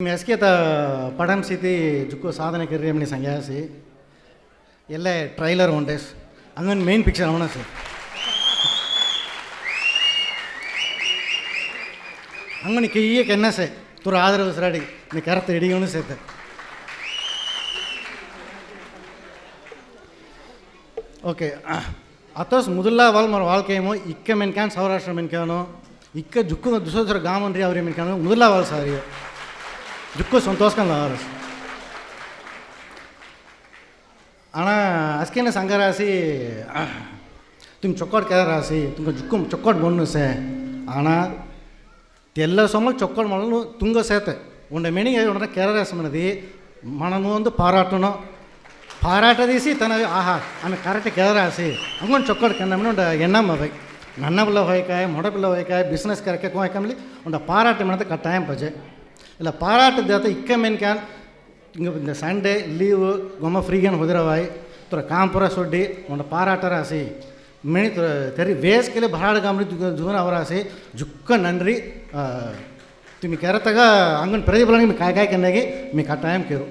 ಎಸ್ಕೇತ ಪಡಂ city ಜುಕ್ಕು ಸಾಧನೆ curry ಅಮ್ಮನಿ ಸಂಗ್ಯಾಸಿ ಎಲ್ಲೇ ಟ್ರೈಲರ್ ಒನ್ ಡೇಸ್ ಅಂದನ್ ಮೇನ್ ಪಿಕ್ಚರ್ ಅವನ ಸರ್ ಅಂಗನಿ ಕೈಯೇ ಕೆನ್ನಸೆ ತುರ ಆದರ ಉಸಿರಾಡಿ ನೀ ಕರತ ಹಿಡಿಯೋನು ಸೇತ ಓಕೆ ಅತೋಸ್ ಮುದುಲ್ಲ ವಾಲ್ ಮರ ವಾಲ್ಕೇಮೋ ಇಕ್ಕ ಮೆನ್ಕ್ಯಾನ್ ಸೌರಾಷ್ಟ್ರ ಮೆನ್ಕ್ಯಾನೋ ಇಕ್ಕ ಜುಕ್ಕು ದುಸೋದರ ಗಾಮನ್ರಿ ಅವ್ರಿ ಮೆನ್ಕ್ಯಾನೋ ಮುದುಲ್ಲ ವಾಲ್ ಸಾರಿಯೋ ದುಃಖ ಸಂತೋಷಕಂದ ஆர்எஸ் ஆனால் ಅಸ್ಕೇನ ಸಂಗರಾಸಿ ತುಮ್ ಚೊಕ್ಕೋಡ್ ಕೇರಾಸಿ ತುಂಗ ಜುಕ್ಕುಮ್ ಚೊಕ್ಕೋಡ್ ಬಣ್ಣು ಸೆ ಆಣ ತೆಲ್ಲ ಸಮ ಚೊಕ್ಕೋಡ್ ಮಣ್ಣು ತುಂಗ ಸೇತೆ ಉಂಡ ಮೆಣಿಗೆ ಉಂಡ ಕೆರರಾಸ ಮನದಿ ಮನನು ಒಂದು ಪಾರಾಟನು ಪಾರಾಟ ದೀಸಿ ತನ ಆಹಾ ಆಮೇಲೆ ಕರೆಕ್ಟ್ ಕೆರರಾಸಿ ಹಂಗೊಂದು ಚೊಕ್ಕೋಡ್ ಕಣ್ಣಮ್ಮನ ಉಂಡ ಎಣ್ಣಮ್ಮ ಬೈ ನನ್ನ ಬಿಲ್ಲ ಹೋಯ್ಕಾಯ್ ಮೊಡ ಬಿಲ್ಲ ಹೋಯ್ಕಾಯ್ ಬಿಸ್ನೆಸ್ ಕರೆಕ್ಟ್ ಹೋಯ್ಕಂಬ್ಲಿ ಉಂಡ ಪಾರಾಟ ಮಾಡೋದು ಕಟ್ಟಾಯ ಪಜೆ ಇಲ್ಲ ಪಾರಾಟದ ಇಕ್ಕ ಮೆನ್ಕ್ಯಾನ್ ಹಿಂಗೆ இந்த சண்டே லீவு கொம்ம ஃப்ரீகான உதிரவாய் துற காம்புர சொட்டி உன்னோட பாராட்ட ராசி மினி துற தெரி வேஸ்கிலே பராடு காமரி ஜூன அவராசி ಜುಕ್ಕ ನನ್ರಿ ತುಮಿ ಕೆರತಾಗ ಹಂಗನ್ ಪ್ರತಿಫಲ ನಿಮ್ಗೆ ಕಾಯಿ ಕಾಯಿ ಕನ್ನಾಗಿ ಮೀ ಕಟ್ಟಾಯಂ ಕೇರು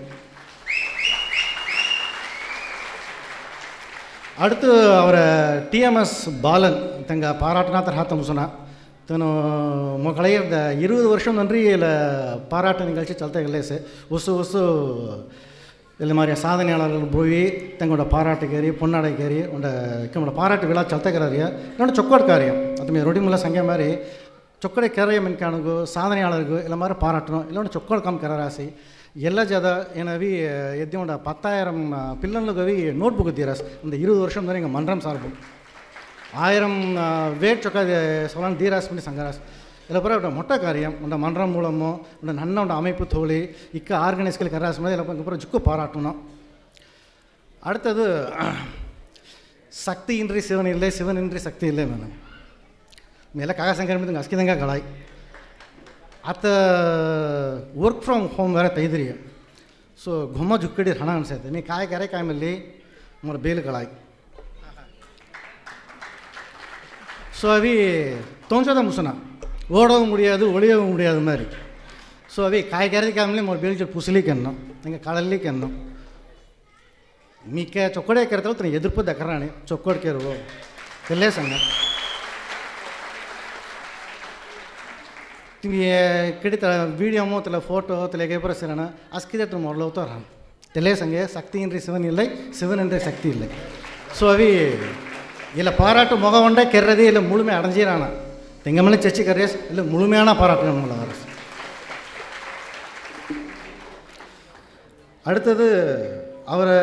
அடுத்து அவரை டிஎம்எஸ் பாலன் தங்க பாராட்டுனாத்தர் ஹாத்தம் சொன்னா ತನು இந்த இருபது வருஷம் நன்றி ಇಲ್ಲ பாராட்டு நிகழ்ச்சி ಚಲ್ತಾಗಲ್ಲೇ ಸೆ ಹೊಸ ಹೊಸ இந்த மாதிரி சாதனையாளர்கள் போய் தங்களோட பொன்னாடை கேரி உண்ட நம்மளோட பாராட்டு விழா சல்தக்கிறாரிய இன்னொன்று சொக்கோடு காரியம் அதுமாரி ரொடிமுள்ள சங்க மாதிரி சொக்கடை கரைய மின்கானுக்கு சாதனையாளருக்கு இல்லை மாதிரி பாராட்டணும் இல்லை ஒன்று சொக்கோட் காம் கரராசி. ಎಲ್ಲ ಜಾದ ಏನವಿ ಎದ್ದಿ ಉಂಡ ಪತ್ತಾಯಿರಂ ಪಿಲ್ಲನ್ಲುಗವಿ ನೋಟ್ಬುಕ್ இந்த இருபது வருஷம் ವರ್ಷ எங்கள் மன்றம் ಸಾರ್ಬು ஆயிரம் வேட் சொக்கா சொல்லான் தீராஸ் பண்ணி சங்கராஸ் இதில் பிறகு மொட்டை காரியம் உண்ட மன்றம் மூலமோ உண்ட நன்ன உண்ட அமைப்பு தோழி இக்க ஆர்கனைஸ்கள் கராஸ் மாதிரி இதில் அப்புறம் ஜுக்கு பாராட்டணும் அடுத்தது சக்தியின்றி சிவன் இல்லை சிவனின்றி சக்தி இல்லை மேடம் மேலே ಕಾಗಸಂಕರ మీద ಅಸ್ಕಿದಂಗ ಕಳಾಯ್ ಆತ ವರ್ಕ್ ಫ್ರಮ್ ಹೋಮ್ ಬೇರೆ ತೆಗೆದ್ರಿ ಸೊ ಘುಮ್ಮ ಜುಕ್ಕಡಿ ಹಣ ಅನ್ಸೈತೆ ನೀ ಕಾಯ ಕರೆ ಕಾಯಮಲ್ಲಿ ମୋର ಬೇಲ್ ಕಳಾಯ್ ஸோ அவி தோஞ்சத முசனா ஓடவும் முடியாது ஒளியவும் முடியாது மாதிரி ஸோ அவி காய் கரைக்காமலே ஒரு ಬೇಲ್ಜ ಪುಸಲಿಕ್ಕೆ ಅನ್ನೋ ಹಿಂಗೆ ಕಳಲಿಕ್ಕೆ ಅನ್ನೋ ಮೀಕೆ ಚೊಕ್ಕಡೆ ಕೆರ್ತಾವ ತನ ಎದುರ್ಪು ದಕರಾಣಿ ಚೊಕ್ಕೋಡ್ ಕೆರುವು ಎಲ್ಲೇ ಸಂಗ ತಿಮಗೆ ಕಿಡಿತ ವೀಡಿಯೋಮೋ ತಲೆ ಫೋಟೋ ತಲೆ ಗೇಪರ ಸಿರಣ ಅಸ್ಕಿದೆ ತು ಮೊದಲವತ್ತು ರಾಣ ತೆಲೆ ಸಂಗೆ ಶಕ್ತಿ ಇನ್ರಿ ಶಿವನ್ ಇಲ್ಲ ಶಿವನ್ ಅಂದ್ರೆ ಶಕ್ತಿ ಇಲ್ಲ ஸோ அவி இல்லை பாராட்டு முகம் கொண்டே கெர்றதே இல்லை முழுமை அடைஞ்சிடானா திங்கமலை சச்சி கரேஸ் இல்லை முழுமையான பாராட்டு நம்மளை அரசு. அடுத்தது அவர்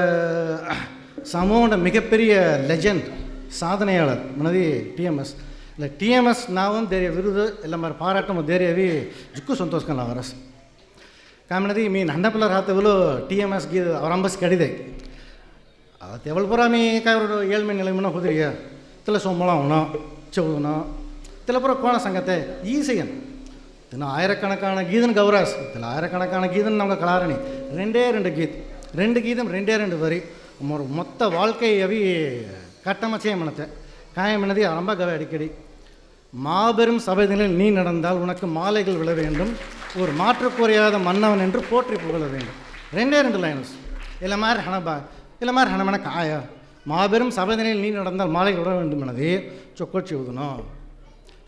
சமூகோட மிகப்பெரிய லெஜண்ட் சாதனையாளர் மனதி டிஎம்எஸ் இல்லை டிஎம்எஸ் நாவும் தேரிய விருது இல்லை மாதிரி பாராட்டము தேரியవి జుక్కు సంతోషంగా వరస్ மீன் మీ నండపిల్ల டிஎம்எஸ் టీఎంఎస్ அவர் அம்பஸ் கடிதை. ಅವ್ರ ಅಂಬಸ್ ಕಡಿದೆ ತೆವಳ್ಪುರ ಮೀ ಕಾಯ್ರು ಏಳು ಮೀನು ನಿಲಮಿನ ಹೋದ್ರಿಯ ತೆಲ ಸೋಮಳ ಉಣ ಚೌದನ ತೆಲಪುರ ಕೋಣ ಸಂಗತೆ ஈஸியன் தின ஆயிரக்கணக்கான கீதன் கௌராஸ் இதில் ஆயிரக்கணக்கான கீதன் நமக்கு கலாரணி ரெண்டே ரெண்டு கீத் ரெண்டு கீதம் ரெண்டே ரெண்டு வரி ஒரு மொத்த வாழ்க்கையை அவி கட்டமச்சே மனத்தை காயமினதி ஆரம்ப கவை அடிக்கடி மாபெரும் சபைகளில் நீ நடந்தால் உனக்கு மாலைகள் விழ வேண்டும் ஒரு மாற்று குறையாத மன்னவன் என்று போற்றி புகழ வேண்டும் ரெண்டே ரெண்டு லைன்ஸ் இல்லை மாதிரி ஹனபா இளமார் ஹனமன காய மாபெரும் சபதனையில் நீ நடந்தால் மாலை உட வேண்டுமானது சொக்கட் செவுதணும்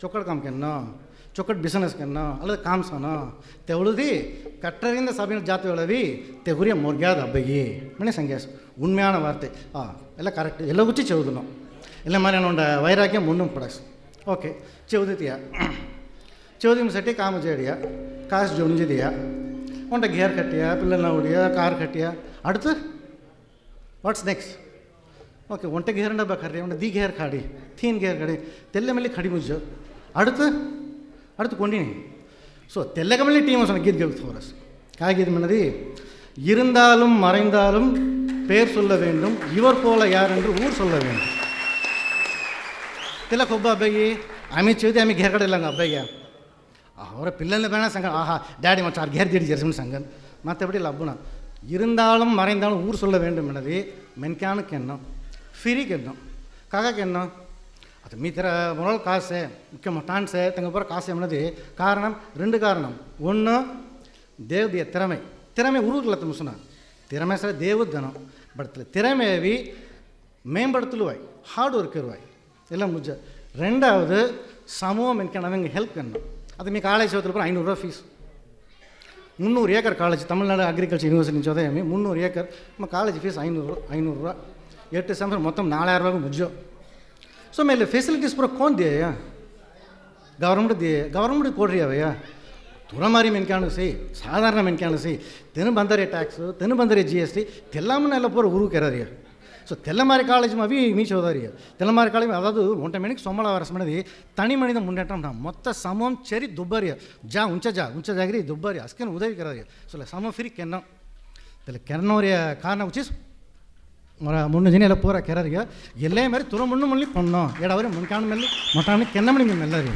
சொக்கட் காமிக்கணும் சொக்கட் பிசினஸ் என்ன? அல்லது காம்சனம் தெவழுதி கற்றறிந்த சபையின் ஜாத்து விளவி தெகுரிய மொர்கியாத அப்பகி மணி சங்கேஸ் உண்மையான வார்த்தை. ஆ எல்லாம் கரெக்ட் எல்லாம் குச்சி செவுதணும் இல்லை மாதிரி என்னோட வைராக்கியம் ஒன்றும் படஸ் ஓகே. செவுதித்தியா செவுதியும் சட்டி காமச்சேடியா காசு ஜொனிஞ்சிதியா உன்ட்ட கியர் கட்டியா பிள்ளை நவுடியா கார் கட்டியா. அடுத்து? ವಾಟ್ಸ್ ನೆಕ್ಸ್ಟ್ ಓಕೆ ಒಂಟೆ ಗೇರ್ ಬೇಕಾರ್ರಿ ಒಂಟ ದಿ ಗೇರ್ ಕಾಡಿ ತೀನ್ ಗೇರ್ ಕಾಡಿ ತೆಲ್ಲ ಮೇಲೆ ಕಡಿ ಮುಜ್ಜು அடுத்து அடுத்து கொண்டினி ஸோ தெல்லகமல்லி டீம் சொன்ன கீத் கவித் ஃபோரஸ் காகிதம் என்னது இருந்தாலும் மறைந்தாலும் பேர் சொல்ல வேண்டும் இவர் போல யார் என்று ஊர் சொல்ல வேண்டும் ತಿಲಕ್ ಒಬ್ಬ ಹಬ್ಬಗಿ ಆಮಿ ಚೌದಿ ಆಮಿ ಘೇರ್ ಕಡೆ ಇಲ್ಲ ಹಬ್ಬಗೆ ಅವರ பிள்ளைல வேணா சங்க ஆஹா டேடி மச்சார் கேர் தேடி ஜெர்சன் சங்கன் மற்றபடி இல்லை அப்புனா இருந்தாலும் மறைந்தாலும் ஊர் சொல்ல வேண்டும் என்னது? மென்கானுக்கு எண்ணம் ஃபிரிக்கு எண்ணம் ககக்கு எண்ணம். அது மீத்திர முதல் காசு முக்கியமாக டான்ஸு தங்க போகிற காசு என்னது? காரணம் ரெண்டு காரணம். ஒன்று தேவதிய திறமை. திறமை உருவத்தில் சொன்னார். திறமை சார் தேவதனம். பட் திறமையவி மேம்படுத்தலுவாய் ஹார்ட் ஒர்க் இருவாய் எல்லாம் முடிஞ்ச. ரெண்டாவது சமூகம் எனக்கு அவங்க ஹெல்ப் பண்ணணும் அது மீ காலேஜ் சேர்த்துல ஐநூறுரூவா ஃபீஸ் முந்நூறு acre college Tamil Nadu agriculture university சோதயாமி முந்நூறு ஏக்கர். நம்ம காலேஜ் ஃபீஸ் ஐநೂರು ಐನೂರು ಎಟ್ಟು ಸಂವತ್ಸರ ಮೊತ್ತ ನಾಲ್ಕಾರು ರೂಪಾಯಿ ಮುಜ್ಜು ಸೊ ಮೇಲೆ ಫೆಸಿಲಿಟೀಸ್ ಪೂರ ಕೋನ್ ದಿಯಾ ಗೌರ್ಮೆಂಟ್ ದಿಯೇ ಗೌರ್ಮೆಂಟ್ ಕೊಡ್ರಿ ಅವಯ್ಯ துறமாரி மென்கானு செய் சாதாரண மென்கானு செய். தென்னு பந்தரே டேக்ஸு தென்னு பந்தரே ஜிஎஸ்டி எல்லாமே நல்ல போகிற உருவுக்கிறாரியா సో తెల్లమారి కాళేజం అవి మీ చోదరి తెల్లమారి కాళేజం అదాదు ఒంట మెనికి సొమ్మల వరసం అనేది తని మనిద ఉండటం మొత్త సమం చెరి దుబ్బరి జా ఉంచ జా ఉంచ జాగిరి దుబ్బరి అస్కెన్ ఉదవి కరాది సో సమ ఫిరి కెన్నం తెల్ల కెన్నోరియ కారణ ఉచిస్ மொர முன்னு ஜினியில் பூரா கிராருங்க எல்லா மாதிரி துறை முன்னு மல்லி பண்ணோம் ஏடாவது முன்கான மல்லி மொட்டாமணி கென்னமணி மெல்லாரு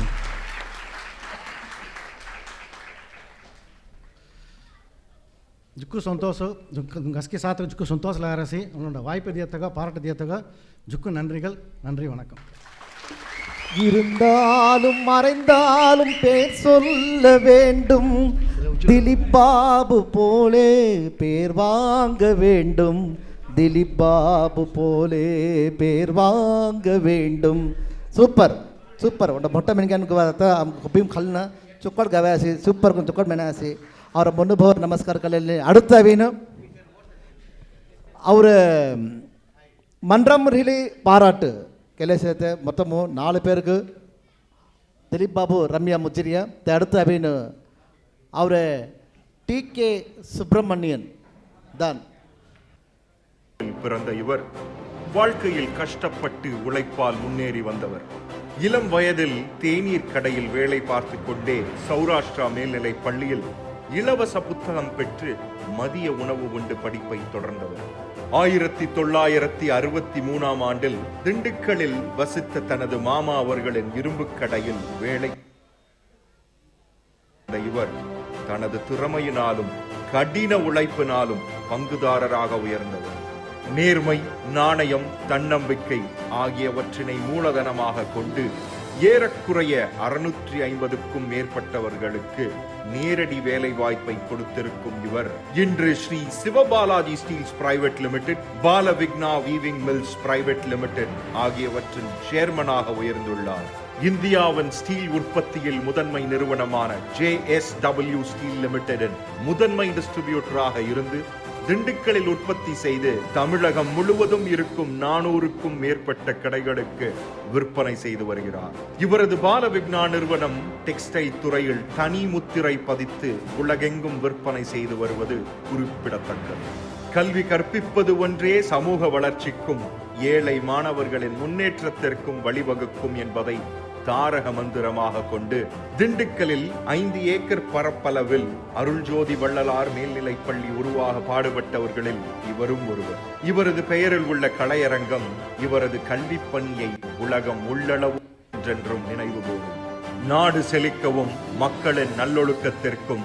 ಜುಕ್ಕು ಸಂತೋಷ ಗಸ್ಗೆ சாத்துக்கு ஜுக்கு சந்தோஷ் லாரசி உங்களோட வாய்ப்பு தியத்தக பாராட்டு தியத்தக ஜுக்கு நன்றிகள் நன்றி வணக்கம். இருந்தாலும் மறைந்தாலும் பேர் சொல்ல வேண்டும். திலிப்பாபு போலே பேர் வாங்க வேண்டும். திலிப்பாபு போலே பேர் வாங்க வேண்டும். Super super. உன்னோட மொட்டை மெனிக்கானுக்கு பார்த்த குப்பியும் கல்னா சுக்கட் கவாசி சூப்பர் கொஞ்சம் சுக்கட் மெனாசி. ಅವರ ಮುನ್ನುಭಾವ ನಮಸ್ಕಾರ ಕಲೆಯಲ್ಲಿ ಅಡುತ್ತವೇನು அவர் மன்றம் ரிலி பாராட்டு. கைலேசத்தை மொத்தமும் நாலு பேருக்கு. திலீப் பாபு ரம்யா முச்சடியா த அடுத்த அப்படின்னு அவர் டி கே சுப்பிரமணியன். தான். பிறந்த இவர் வாழ்க்கையில் கஷ்டப்பட்டு உழைப்பால் முன்னேறி வந்தவர். இளம் வயதில் தேநீர் கடையில் வேலை பார்த்து கொண்டே சௌராஷ்டிரா மேல்நிலை பள்ளியில் இலவச புத்தகம் பெற்று மதிய உணவு உண்டு படிப்பை தொடர்ந்தவர். ஆயிரத்தி தொள்ளாயிரத்தி அறுபத்தி மூணாம் ஆண்டில் திண்டுக்கலில் வசித்த தனது மாமா அவர்களின் இரும்புக் கடையில் வேலை இவர் தனது திறமையினாலும் கடின உழைப்பினாலும் பங்குதாரராக உயர்ந்தவர். நேர்மை நாணயம் தன்னம்பிக்கை ஆகியவற்றினை மூலதனமாக கொண்டு ஏறக்குறைய அறுநூற்றி ஐம்பதுக்கும் மேற்பட்டவர்களுக்கு நேரடி வேலை வாய்ப்பை கொடுத்திருக்கும் இவர். இன்று Shri Sivabalaji steels private limited Balavigna weaving mills private limited ஆகியவற்றின் சேர்மனாக உயர்ந்துள்ளார். இந்தியாவின் ஸ்டீல் உற்பத்தியில் முதன்மை நிறுவனமான ஜே எஸ் டபிள்யூ ஸ்டீல் லிமிடெடின் முதன்மை டிஸ்ட்ரிபியூட்டராக இருந்து திண்டுக்கலில் உற்பத்தி செய்து தமிழகம் முழுவதும் இருக்கும் நானூறுக்கும் மேற்பட்ட கடைகளுக்கு விற்பனை செய்து வருகிறார். இவரது பால விக்னா நிறுவனம் டெக்ஸ்டைல் துறையில் தனி முத்திரை பதித்து உலகெங்கும் விற்பனை செய்து வருவது குறிப்பிடத்தக்கது. கல்வி கற்பிப்பது ஒன்றே சமூக வளர்ச்சிக்கும் ஏழை மாணவர்களின் முன்னேற்றத்திற்கும் வழிவகுக்கும் என்பதை தாரக மந்திரமாக கொண்டு திண்டுக்கலில் ஐந்து ஏக்கர் பரப்பளவில் அருள்ஜோதி வள்ளலார் மேல்நிலைப் பள்ளி உருவாக பாடுபட்டவர்களில் இவரும் ஒருவர். இவரது பெயரில் உள்ள கலையரங்கம் இவரது கல்விப் பணியை உலகம் உள்ளளவு என்றென்றும் நினைவு கூறும் நாடு செழிக்கவும் மக்களின் நல்லொழுக்கத்திற்கும்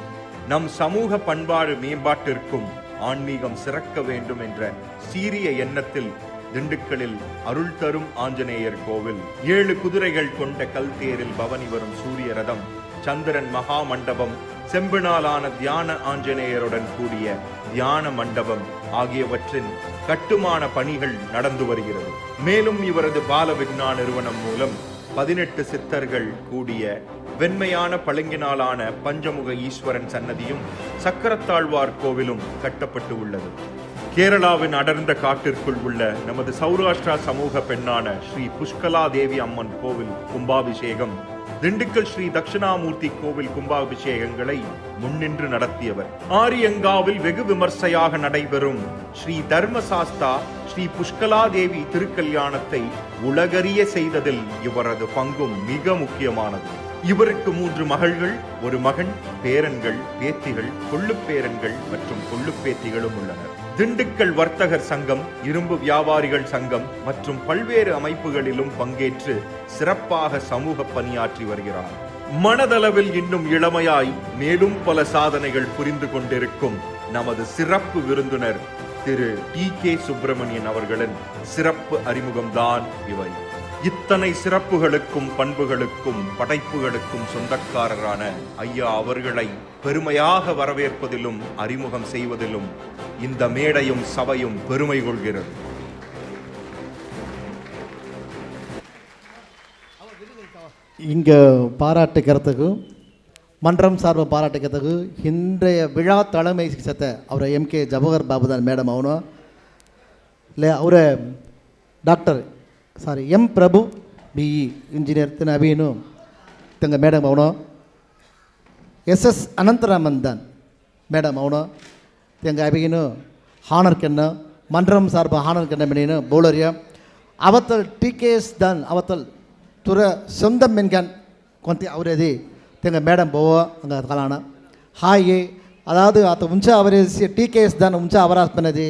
நம் சமூக பண்பாடு மேம்பாட்டிற்கும் ஆன்மீகம் சிறக்க வேண்டும் என்ற சீரிய எண்ணத்தில் திண்டுக்கலில் அருள் தரும் ஆஞ்சநேயர் கோவில். ஏழு குதிரைகள் கொண்ட கல்தேரில் பவனி வரும் சூரிய ரதம் சந்திரன் மகா மண்டபம் செம்பினாலான தியான ஆஞ்சநேயருடன் கூடிய தியான மண்டபம் ஆகியவற்றின் கட்டுமான பணிகள் நடந்து வருகிறது. மேலும் இவரது பால விக்னா நிறுவனம் மூலம் பதினெட்டு சித்தர்கள் கூடிய வெண்மையான பளிங்கினாலான பஞ்சமுக ஈஸ்வரன் சன்னதியும் சக்கரத்தாழ்வார் கோவிலும் கட்டப்பட்டு உள்ளது. கேரளாவின் அடர்ந்த காட்டிற்குள் உள்ள நமது சௌராஷ்டிரா சமூக பெண்ணான ஸ்ரீ புஷ்கலா தேவி அம்மன் கோவில் கும்பாபிஷேகம் திண்டுக்கல் ஸ்ரீ தட்சிணாமூர்த்தி கோவில் கும்பாபிஷேகங்களை முன்னின்று நடத்தியவர். ஆரியங்காவில் வெகு விமர்சையாக நடைபெறும் ஸ்ரீ தர்மசாஸ்தா ஸ்ரீ புஷ்கலா தேவி திருக்கல்யாணத்தை உலகறிய செய்ததில் இவரது பங்கும் மிக முக்கியமானது. இவருக்கு மூன்று மகள்கள் ஒரு மகன் பேரன்கள் பேத்திகள் கொள்ளுப்பேரன்கள் மற்றும் கொள்ளுப்பேத்திகளும் உள்ளனர். திண்டுக்கல் வர்த்தகர் சங்கம் இரும்பு வியாபாரிகள் சங்கம் மற்றும் பல்வேறு அமைப்புகளிலும் பங்கேற்று சிறப்பாக சமூக பணியாற்றி வருகிறார். மனதளவில் இன்னும் இளமையாய் மேலும் பல சாதனைகள் புரிந்து கொண்டிருக்கும் நமது சிறப்பு விருந்தினர் திரு டி கே சுப்பிரமணியன் அவர்களின் சிறப்பு அறிமுகம்தான் இவை. இத்தனை சிறப்புகளுக்கும் பண்புகளுக்கும் படைப்புகளுக்கும் சொந்தக்காரரான ஐயா அவர்களை பெருமையாக வரவேற்பதிலும் அறிமுகம் செய்வதிலும் இந்த மேடையும் சபையும் பெருமை கொள்கிறது. இங்கே பாராட்டுக்கிறதுக்கு மன்றம் சார்பு பாராட்டுக்கிறதுக்கு இன்றைய விழா தலைமை சத்த அவரை எம் கே ஜவஹர் பாபுதான் மேடம் அவனும் இல்லை அவரை doctor sorry M Prabhu BE engineer தின அபியனும் தங்க மேடம் அவனும் எஸ் எஸ் அனந்தராமன் தான் மேடம் அவனும் ತಂಗ ಅಭಿಗಿನು ಹಾನರ್ ಕೆನ್ನ மன்றம் சார்பு ஹானர் கண்ண மணினு பவுலரியா அவத்தல் டிகேஎஸ் தான் அவத்தல் துற சொந்தம் மென்கான் కొంత அவரது தெங்க மேடம் போவோ அங்கே கலான ಹಾಗೆ ಅದಾದ ಆತ ಮುಂಚೆ ಅವರೇ ಟಿ ಕೆ ಎಸ್ ದಾನ ಮುಂಚೆ ಅವರ ಆಸ್ಪನದಿ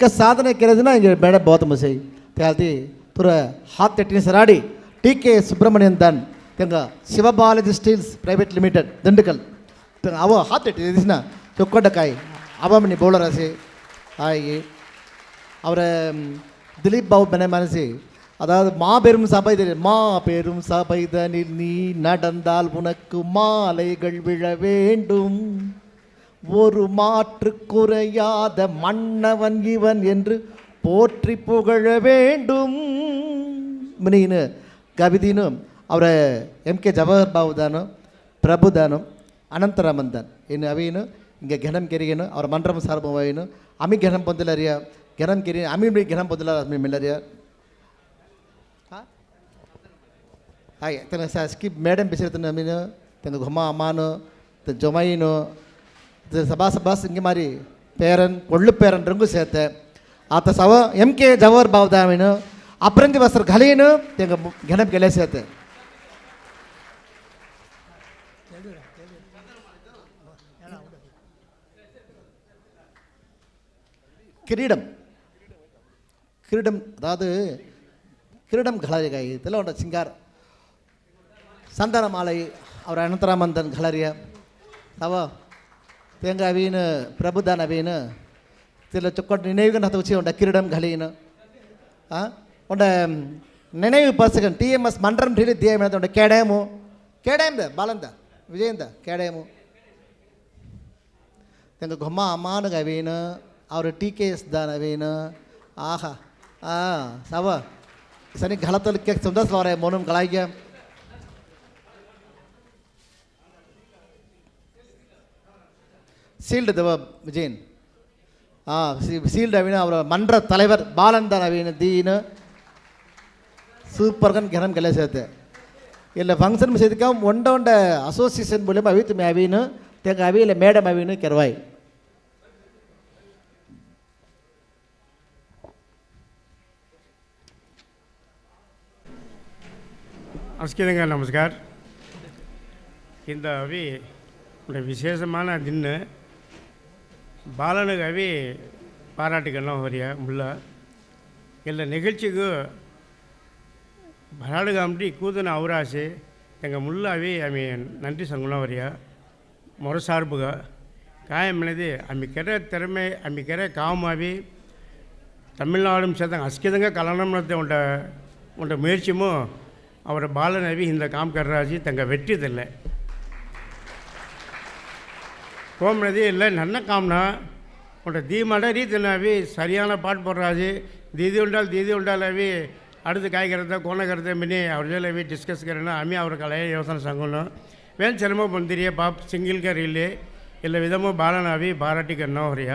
ಕ ಸಾಧನೆ ಕೆರೆದಿನ ಹಿಂಗೆ ಬೇಡ ಬೋತ ಮಸೈ ತ್ಯಾಲ್ತಿ ಪುರ Haat ತೆಟ್ಟಿನ ಸರಾಡಿ T K Subramanian than ತೆಂಗ Shivabalaji steels private limited Dindigul ತೆಂಗ ಅವ ಹಾತ್ அவாமணி போலராசி ஆகி அவரை திலீப் பாபு பண்ண மனசு அதாவது மாபெரும் சபை மா பெரும் சபை தனில் நீ நடந்தால் உனக்கு மாலைகள் விழ வேண்டும். ஒரு மாற்று குறையாத மன்னவன் இவன் என்று போற்றி புகழ வேண்டும். முனின்னு கவிதினும் அவரை எம் கே ஜவஹர் பாபு தானும் பிரபுதானும் அனந்தராமன் தான். என்ன அவையினும் इंगे घनम कैरियन और मंत्र सार्वन अमी घनम पंदरिया घनम कैरियन अमी घन पंद मिलरिया मैडम पेस घुमा अमान जमाइन सभा सभा मारे पेरन पेरन रंग सहते आत सव एम के जवहर बाबा अप्रंज वस्त्र घलियन तेज गले सहते கிரீடம். கிரீடம் அதாவது கிரீடம் கலரிகா. இதெல்லாம் ஒன்ற சிங்கார். சந்தன மாலை அவர் அனந்தராமந்தன் கலரிய. அவ தேங்காய் வீணு பிரபுதான வீணு. இதில் சொக்கொண்டு நினைவுகள் அதை வச்சு உண்ட கிரீடம் கலீனு ஆ? உண்ட நினைவு பசுகன் டிஎம்எஸ் மன்றம் டீலி தேவை உண்ட கேடயமு கேடயம் தான் பாலந்தா விஜயந்தா கேடயமு எங்கள் கொம்மா அம்மானு கவீனு ಅವ್ರ ಟಿ ಕೆ ಎಸ್ ದಾನ ಅವೀನು ಆಹಾ ಆ ಸವ ಸನಿ ಘಳತಲಿಕ್ಕೆ ಸುಂದರ್ ಸ್ವರ ಮೋನಂ ಗಳಾಗ್ಯ சீல்டு தவ விஜயன் ஆ சீல்டு அவின அவர் மன்ற தலைவர் பாலந்தன் அவின தீனு ಸೂಪರ್ಗನ್ ಘನಂ ಕೆಲ ಸೇತೆ ಇಲ್ಲ ಫಂಕ್ಷನ್ ಸೇದಕ ಒಂಡ ಒಂಡ ಅಸೋಸಿಯೇಷನ್ ಬೋಲೆ ಅವಿತ್ ಮೇ ಅವಿನು ತೆಂಗ ಅವಿ ಇಲ್ಲ ಮೇಡಮ್ ಅವಿನು ಕೆರವಾಯ್ அஸ்கிதங்க நமஸ்கார் இந்த அவி விசேஷமான தின்னு பாலனுக்கு அவி பாராட்டுக்கெல்லாம் வரைய முள்ள இந்த நிகழ்ச்சிக்கு பராடுகாமட்டி கூதன அவராசி எங்கள் முல்லாவி அமை நன்றி சங்குலாம் வரையா முறசார்புக காயமனது அம்மிக்கிற திறமை அம்மிக்கிற காமாவி தமிழ்நாடும் சேர்த்தாங்க அஸ்கிதங்க கலனம் உண்ட உண்ட முயற்சியும் அவரை பாலநவி இந்த காம் கர்ராஜி தங்க வெற்றிதில்லை கோமனதி இல்லை ನನ್ನ ಕಾಮ್ನ ಉಂಟ ದೀ ಮಾಡ ರೀತಿ ನಾವಿ ಸರಿಯಾನ ಪಾಠ ಪಡ್ರಾಜಿ ದೀದಿ ಉಂಡಾಲ್ ದೀದಿ ಉಂಡಾಲ್ ಅವಿ அடுத்து காய்கறத கோணகரத மினி ಅವ್ರ ಜೊತೆ ಅವಿ ಡಿಸ್ಕಸ್ ಕರೋಣ ಅಮ್ಮಿ ಅವ್ರ ಕಲೆ ಯೋಚನೆ ಸಂಗುನು ವೇನ್ ಚರ್ಮ ಬಂದಿರಿಯ ಪಾಪ್ ಸಿಂಗಿಲ್ ಕರ್ ಇಲ್ಲಿ ಇಲ್ಲ ವಿಧಮು ಬಾಲನಾವಿ ಬಾರಾಟಿ ಕನ್ನೋ ಹೊರಿಯ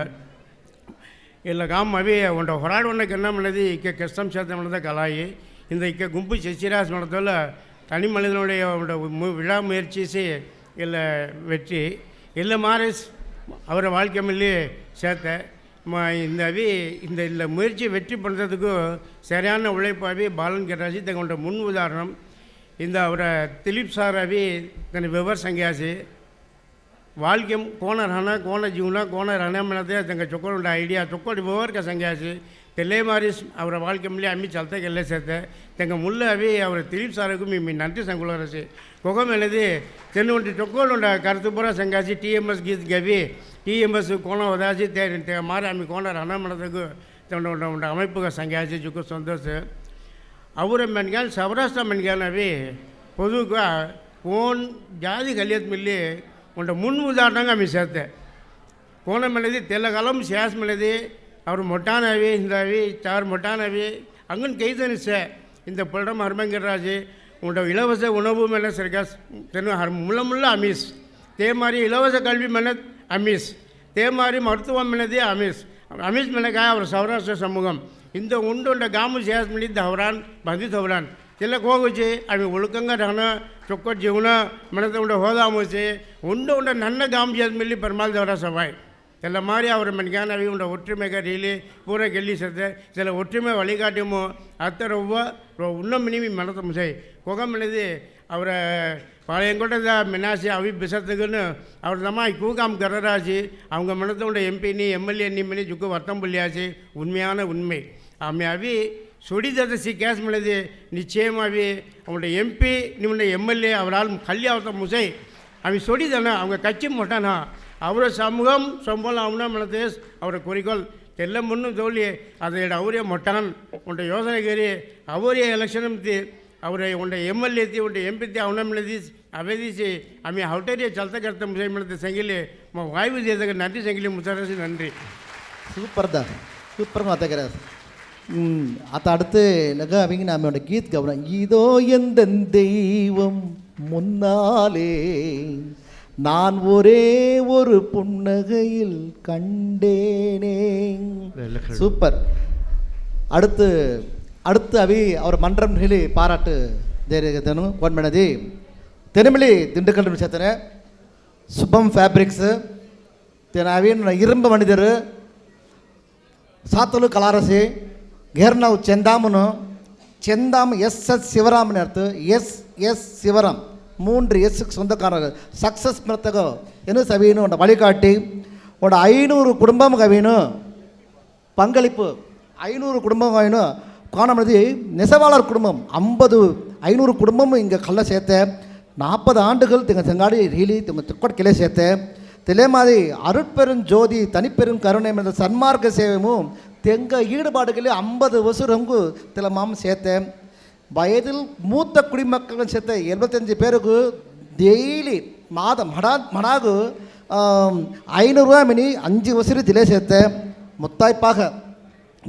ಇಲ್ಲ ಕಾಮ್ ಅವಿ ಉಂಟ ಹೊರಾಡುವಣ್ಣಕ್ಕೆ என்ன பண்ணது இக்க கஷ்டம் சேர்த்து பண்ணத கலாயி இந்த இக்க கும்பு சசிராஸ் நடத்தல தனி மனிதனுடைய உண்ட மு- விழா முயற்சிசி இல்லை வெற்றி இல்லை மாரிஸ் அவரை வாழ்க்கை மில்லி சேர்த்த ம- இந்த அவி இந்த இல்லை முயற்சி வெற்றி பண்ணுறதுக்கு சரியான உழைப்பாவி பாலன் கெட்டாசி தங்களோட முன் உதாரணம் இந்த ಅವರ ದಿಲೀಪ್ ಸಾರ್ ಅವಿ ತನ್ನ ವ್ಯವಹಾರ ಸಂಗ್ಯಾಸಿ வாழ்க்கை கோண ரண கோண ஜீவன கோண ரணமனதே தங்க ಚೊಕ್ಕೋಡ ಐಡಿಯಾ ಚೊಕ್ಕೋಡಿ ವ್ಯವಹಾರಕ ಸಂಗ್ಯಾಸಿ पहले हमारे और वाल के मिले आम्ही चलता गेले सेते तेंगे मुल्ले अभी और दिलीप सारकु मी मी नंदी संगुलर से कोगम एलदे तेनु उंटी टोकोल उंडा करतुपुरा संगासी टीएमएस गीत गवी टीएमएस कोण वदासी ते ते मारे आम्ही कोण रण मनदकु तेंडो उंडा उंडा அமைப்புக சங்காசி ஜுக்கு சந்தோஷ் அவர மென்கால் சௌராஷ்டிர மென்கால் அவி பொதுவா ஓன் ஜாதி கல்யத் மில்லி உண்ட முன் உதாரணங்க அம்மி சேர்த்தேன் கோணம் எழுதி தெல்லகலம் சேஸ் எழுதி அவர் மொட்டானாவே இருந்தாவே தார் மொட்டானாவே அங்கன் கைதனு சே இந்த படம் ஹர்மங்கர்ராஜ் உங்களோட இலவச உணவு மேலே சர்க்காஸ் தென்ன முள்ள முள்ள அமீஸ். தே மாதிரி இலவச கல்வி மேலே அமீஸ். தே மாதிரி மருத்துவம் மேலதே அமீஸ். அமீஸ் மேலக்கா அவர் சௌராஷ்டிர சமூகம். இந்த உண்டு உண்ட காமு சேஸ் பண்ணி தவறான் பந்தித் தவறான் ಇಲ್ಲ ಹೋಗುಚಿ ಅವಿ ಉಳ್ಕಂಗ ರಹನ ಚೊಕ್ಕ ಜೀವನ ಮನದ ಉಂಡ ಹೋದಾಮುಚಿ ಉಂಡ ಉಂಡ ನನ್ನ ಗಾಮ್ ಜದ್ಮಿಲ್ಲಿ ಪರಮಾಲ್ ದೇವರ ಸಭಾಯ್ சில மாதிரி அவர் மனிகானவி உண்ட ஒற்றுமை கடையில் பூரா கெள்ளி சேர்த்து சில ஒற்றுமை வழிகாட்டியுமோ அத்தை ரொம்ப இன்னும் மினிமி மனத்தை முசை குகம் எழுதி அவரை பழையங்கூட்ட மினாசி அவி பிசத்துக்குன்னு அவர் தம்மா கூகாம் கரராசி அவங்க மனத்தோட எம்பி நீ எம்எல்ஏ நீ மணி ஜுக்கு வர்த்தம் புள்ளியாச்சு உண்மையான உண்மை. ஆமே அவி சுடிதத்தை சி கேஸ் மிளது நிச்சயமாகவே அவனுடைய எம்பி நிமிட எம்எல்ஏ அவரால் கல்யாணத்தை முசை. அவன் சொடிதானே அவங்க கட்சி மட்டும்னா ಅವರ ಸಮೂಹಂ ಸಂಬಳ ಅವನ ದೇಶ್ ಅವರ ಕುರಿಗೋಲ್ ಎಲ್ಲ ಮುನ್ನು ತೋಲಿ ಅದೆರಡು ಅವರೇ ಮೊಟ್ಟಾನ್ ಉಂಡ ಯೋಜನೆಗೇರಿ ಅವರೇ ಎಲೆಕ್ಷನ್ ಅಂತಿ ಅವರ ಉಂಡ ಎಮ್ ಎಲ್ ಎತಿ ಉಂಡ ಎಂ ಪಿ ಅವನ ಮಿಳದೀಸ್ ಅವೇ ದಿಸಿ ಆಮಿ ಹೌಟೇರಿಯ ಚಲತ ಕರ್ತ ಮಿಳತೆ ಸಂಗಿಲಿ ಮ ವಾಯು ದೇದಾಗ ನಟಿ ಸಂಗಿಲಿ ಮುಸರಸಿ நன்றி சூப்பர் தான் சூப்பர் மாத்தகராஸ் அத்த அடுத்து எனக்கு அவங்க நம்மளோட கீத் கவனம் இதோ எந்த தெய்வம் முன்னாலே நான் ஒரே ஒரு புன்னகையில் கண்டேனே. சூப்பர். அடுத்து அடுத்து அவி அவர் மன்றம் நிலை பாராட்டு தேனும் கோன்மனதி தெருமிழி திண்டுக்கல் சேர்த்தன சுபம் ஃபேப்ரிக்ஸு தெனாவின் இரும்பு மனிதர் சாத்தலு கலாரசி கேர்னவ் செந்தாமனு செந்தாம் எஸ் எஸ் சிவராமன் அர்த்தம் எஸ் எஸ் சிவராம். மூன்று எஸ்ஸுக்கு சொந்தக்காரர்கள். சக்ஸஸ் மெத்தகோ என்ன சவீனு? உன்னை வழிகாட்டி. உன்னோட ஐநூறு குடும்பம் கவினும் பங்களிப்பு. ஐநூறு குடும்பம் கவினும் காணமதி நெசவாளர் குடும்பம். ஐம்பது ஐநூறு குடும்பமும் இங்கே கல்ல சேர்த்த. நாற்பது ஆண்டுகள் திங்க செங்காடி ரீலி திங்க துக்கட் கிளை சேர்த்த. திலே மாதிரி அருட்பெரும் ஜோதி தனிப்பெரும் கருணை என்ற சன்மார்க்க சேவையும் தெங்க ஈடுபாடுகளே ஐம்பது வருஷங்கு ரங்கு திலமாம் சேர்த்தேன் வயதில் மூத்த குடிமக்கள் சேர்த்த எண்பத்தஞ்சு பேருக்கு டெய்லி மாதம் மடா மடாகு ஐநூறுரூவா மினி அஞ்சு வருஷம் திலே சேர்த்த முத்தாய்ப்பாக.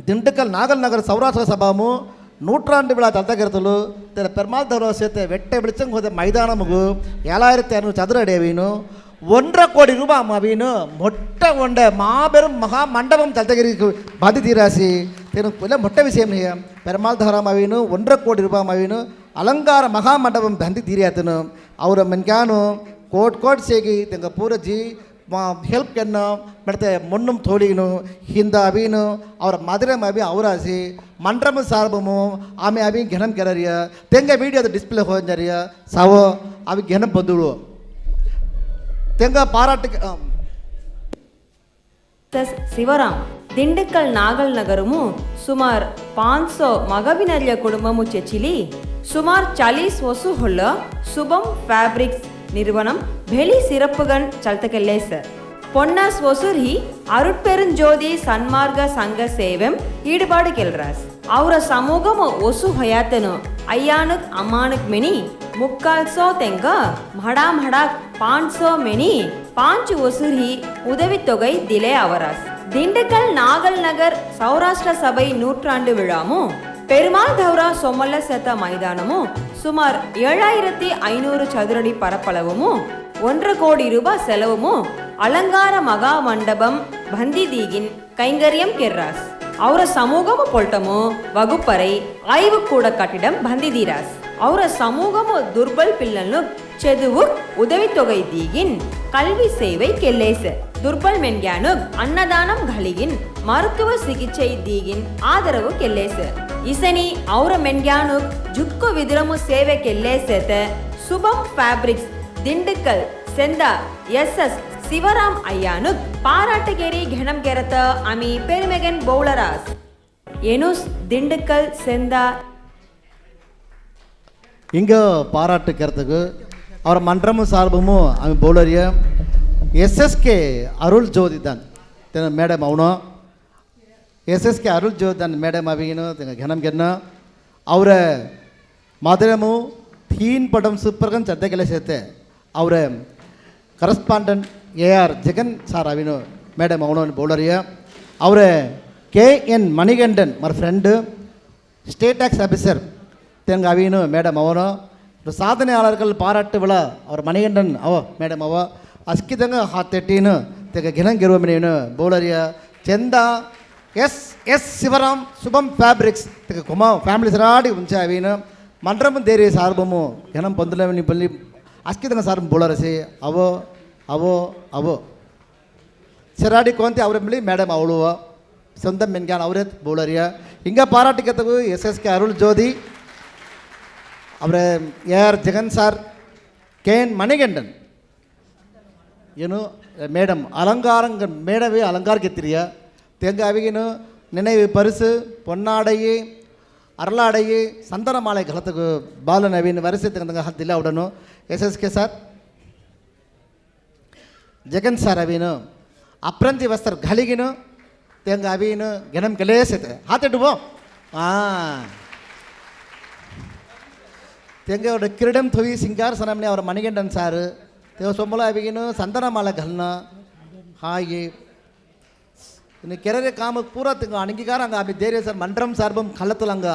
திண்டுக்கல் நாகல் நகர் சௌராஷ்டிர சபாமும் நூற்றாண்டு விழா ತಲತಗಿರ್ತಲು ತರ பெருமாள் ದರ್ವಾಜ ಸೇತೆ ವೆಟ್ಟೆ வெளிச்சம் ಹೋದ ಮೈದಾನಮಗು ஏழாயிரத்தி ஐநூறு சதுர ಅಡಿ ಅವೀನು ஒன்றரை கோடி ரூபாய் அம்மா மொட்டை கொண்ட மாபெரும் மகா மண்டபம் தத்தகிரிக்கு பதி தீராசி. தெரு மொட்டை விஷயம் பெருமாள் தகராம் ಅವೀನು ஒன்றரை கோடி ரூபாய் ಅವೀನು ಅಲಂಕಾರ ಮಹಾ ಮಂಟಪಂ ದಂದಿ ತೀರಿಯಾತನು ಅವರ ಮನ್ಕ್ಯಾನು ಕೋಟ್ ಕೋಟ್ ಸೇಗಿ ತೆಂಗ ಪೂರ ಜಿ ಹೆಲ್ಪ್ ಕೆನ್ನು ಮತ್ತೆ ಮೊಣ್ಣು ತೋಳಿನು ಹಿಂದ ಅವಿನು ಅವರ ಮದುವೆ ಅವಿ ಅವರಾಸಿ ಮಂಡ್ರಮ ಸಾರ್ಬಮು ಆಮೆ ಅವಿ ಘನಂ ಕೆರರಿಯ ತೆಂಗ ವೀಡಿಯೋದ ಡಿಸ್ಪ್ಲೇ ಹೋಂಜರಿಯ ಸಾವೋ ಅವಿ ಘನಂ ಬಂದುಳು ತೆಂಗ ಪಾರಾಟಕ್ಕೆ பிளஸ் சிவராம். திண்டுக்கல் நாகல் நகரமும் சுமார் பான்சோ మగవినర్య குடும்பமும் செச்சிலி சுமார் சலீஸ் ஒசுஹொல்ல சுபம் ஃபேப்ரிக்ஸ் நிறுவனம் வெளி சிறப்புகன் சல்தகெல்லே சார் பொன்னாஸ் ஒசுர்ஹி அருட்பெருஞ்சோதி சன்மார்க்க சங்க சேவம் ஈடுபாடு கெல்றாஸ் அவர சமூகம் ஒசு ஹயாத்தனு ஐயானுக் அம்மானுக் மெனி முக்கால் சோ தெங்க மடா மடா பான்சோ மெனி பாஞ்சு ஒசுரி உதவித்தொகை திலே அவராஸ். திண்டுக்கல் நாகல் நகர் சௌராஷ்டிர சபை நூற்றாண்டு விழாமும் பெருமாள் தௌரா சொமல்ல செத்த மைதானமும் சுமார் ஏழாயிரத்தி ஐநூறு சதுரடி பரப்பளவும்? ஒன்றரை கோடி ரூபாய் செலவும்? அலங்கார மகா மண்டபம் பந்திதீகின் கைங்கரியம் கெர்ராஸ். ಅವರ ಸಮೂಗಮು ಪೊಲ್ಟಮು ವಗುಪರೈ ಐವು ಕೂಡ ಕಟ್ಟಡಂ ಬಂದಿದೀರಾಸ್ ಅವರ ಸಮೂಗಮು ದುರ್ಬಲ್ ಪಿಲ್ಲನ್ನು ಚೆದುವು ಉದವಿತೊಗೈ தீகின் கல்வி சேவை கெல்லேசு துர்பல் மென்கானு அன்னதானம் கலியின் மருத்துவ சிகிச்சை தீகின் ஆதரவு கெல்லேசு இசனி அவுர மென்கானு ஜுக்கு விதிரமு சேவை கெல்லேசேத்த சுபம் ஃபேப்ரிக்ஸ் திண்டுக்கல் செந்தா எஸ்எஸ் சிவராம் ಶಿವರಾಮ್ பாராட்டு பாராட்டுகேரி கெனம் கேரத்த அமி பெருமெகன் பவுலராஸ் எனுஸ் திண்டுக்கல் செந்தா. இங்கோ பாராட்டு கேரத்துக்கு அவர் மன்றமும் சார்பமும் அவங்க பவுலரிய எஸ்எஸ்கே அருள் ஜோதி தான் மேடம் அவனும் ಎಸ್ಎಸ್ಕೆ ಅರುಳ್ ಜೋದನ್ ಮೇಡಮ್ ಅವಿಗೇನು ಘನಮ್ಗೆನ್ನ ಅವರ ಮಧುರಮು ಥೀನ್ ಪಡಮ್ ಸೂಪರ್ಗನ್ ಸದ್ಯ ಕೆಲಸ ಐತೆ அவரை correspondent AR Jagan sir sir madam madam ಅವನವನು அவர் கே என் மணிகண்டன் மர் ஃப்ரெண்டு ஸ்டேட் டேக்ஸ் ஆஃபீஸர் தெங்க அவினு மேடம் அவனோ ஒரு சாதனையாளர்கள் பாராட்டு விழா அவர் மணிகண்டன் அவோ மேடம் அவோ. அஸ்கிதங்க ஹாத் தெட்டின்னு தெங்க கினங்கிருவமினு பவுலரியா செந்தா எஸ் எஸ் சிவராம் சுபம் ஃபேப்ரிக்ஸ் தெங்க குமா ஃபேமிலி சராடி உஞ்சா அவினு. மன்றமும் தேரிய சார்பமும் இனம் பந்துலவனி பள்ளி आजकी तांकां सारकें बोलार अशें आवो आवो आवो ಸೆರಾಡಿ ಕೋಂತಿ ಅವರ ಮೇಲೆ ಮೇಡಮ್ ಅವಳು ಸ್ವಂತ ಮೆನ್ಗಾನ್ ಅವರೇ ಬೌಲರಿಯ ಹಿಂಗೆ ಪಾರಾಟಕ್ಕೂ S S K Arul Jyothi ಅವರ A R Jagan sir K N Manikandan ಏನು ಮೇಡಮ್ ಅಲಂಕಾರಂಗ ಮೇಡಮೇ ಅಲಂಕಾರಕ್ಕೆತ್ತಿರಿಯ ತೆಂಗ ಅವಿಗೇನು நினைவு பரிசு பொன்னாடையே ಅರಳಾಡೆಯೇ ಸಂತನ ಮಾಳೆ ಘಲತಗು ಬಾಲ Naveen ವರಸೆ ತೆಗೆದಂಗ ಹತ್ತಿಲ್ಲ ಅವಡನು S S K sir Jagan sir ಅವಿನು ಅಪ್ರಂತಿ ವಸ್ತ್ರ ಘಳಿಗಿನು ತೆಂಗ ಅವಿನು ಗೆನಮ್ ಕೆಲಸೈತೆ ಹಾತಿಡುವೋ ಹಾಂ ತೆಂಗವರ ಕಿರಡಂ ಥೊವಿ ಸಿಂಗಾರ ಸನಮ್ನೆ ಅವರ ಮಣಿಗಂಡನ್ ಸಾರು ತೆವ ಸೊಮ್ಮಲ ಅವಿಗಿನು ಸಂತನ ಮಾಲ ಘಲ್ನ ಹಾಗೆ కెరరే కామ పూరా అణికి గారు అంగ ఆమె దేరే సార్ మండ్రం సార్బం కళ్ళతులు అంగ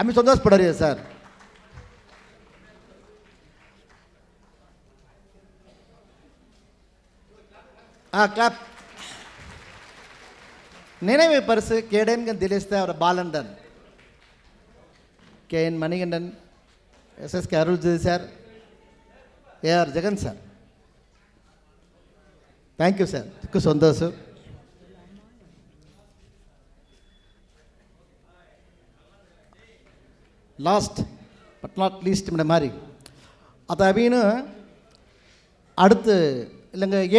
ఆమె సంతోషపడరు సార్ క్లాప్ நினைவை பரிசு கேடேன்கன் திலேஸ்த அவர் பாலண்டன் K N Manikandan S S K Arul அருள்ஜிதி sir AR Jagan sir. Thank you sir துக்கு சந்தோஷம். லாஸ்ட் பட் நாட் லீஸ்ட் இந்த மாதிரி. அது அப்படின்னு அடுத்து இல்லைங்க ஏர்